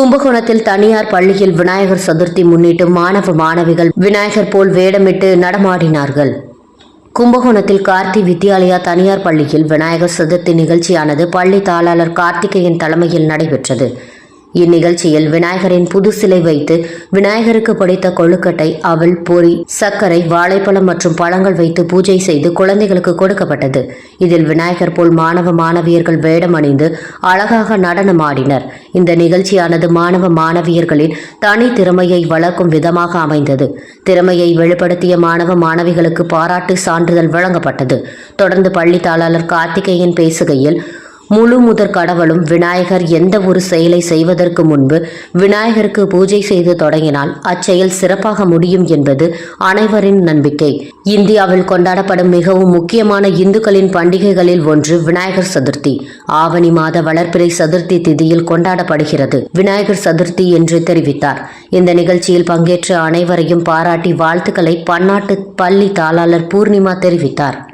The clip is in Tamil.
கும்பகோணத்தில் தனியார் பள்ளியில் விநாயகர் சதுர்த்தி முன்னிட்டு மாணவ மாணவிகள் விநாயகர் போல் வேடமிட்டு நடமாடினார்கள். கும்பகோணத்தில் கார்த்தி வித்யாலயா தனியார் பள்ளியில் விநாயகர் சதுர்த்தி நிகழ்ச்சியானது பள்ளி தாளாளர் கார்த்திகேயன் தலைமையில் நடைபெற்றது. இந்நிகழ்ச்சியில் விநாயகரின் புது சிலை வைத்து விநாயகருக்கு படைத்த கொழுக்கட்டை அவள் பொரி சர்க்கரை வாழைப்பழம் மற்றும் பழங்கள் வைத்து பூஜை செய்து குழந்தைகளுக்கு கொடுக்கப்பட்டது. இதில் விநாயகர் போல் மாணவ மாணவியர்கள் வேடம் அணிந்து அழகாக நடனமாடினர் இந்த நிகழ்ச்சியானது மாணவ மாணவியர்களின் தனி திறமையை வளர்க்கும் விதமாக அமைந்தது. திறமையை வெளிப்படுத்திய மாணவ மாணவிகளுக்கு பாராட்டு சான்றிதழ் வழங்கப்பட்டது. தொடர்ந்து பள்ளி தாளாளர் கார்த்திகேயன் பேசுகையில் முழு முதற் கடவுளும் விநாயகர் எந்த ஒரு செயலை செய்வதற்கு முன்பு விநாயகருக்கு பூஜை செய்து தொடங்கினால் அச்செயல் சிறப்பாக முடியும் என்பது அனைவரின் நம்பிக்கை. இந்தியாவில் கொண்டாடப்படும் மிகவும் முக்கியமான இந்துக்களின் பண்டிகைகளில் ஒன்று விநாயகர் சதுர்த்தி. ஆவணி மாத வளர்ப்பிறை சதுர்த்தி திதியில் கொண்டாடப்படுகிறது. விநாயகர் சதுர்த்தி என்று தெரிவித்தார். இந்த நிகழ்ச்சியில் பங்கேற்ற அனைவரையும் பாராட்டி வாழ்த்துக்களை பன்னாட்டு பள்ளி தாளாளர் பூர்ணிமா தெரிவித்தார்.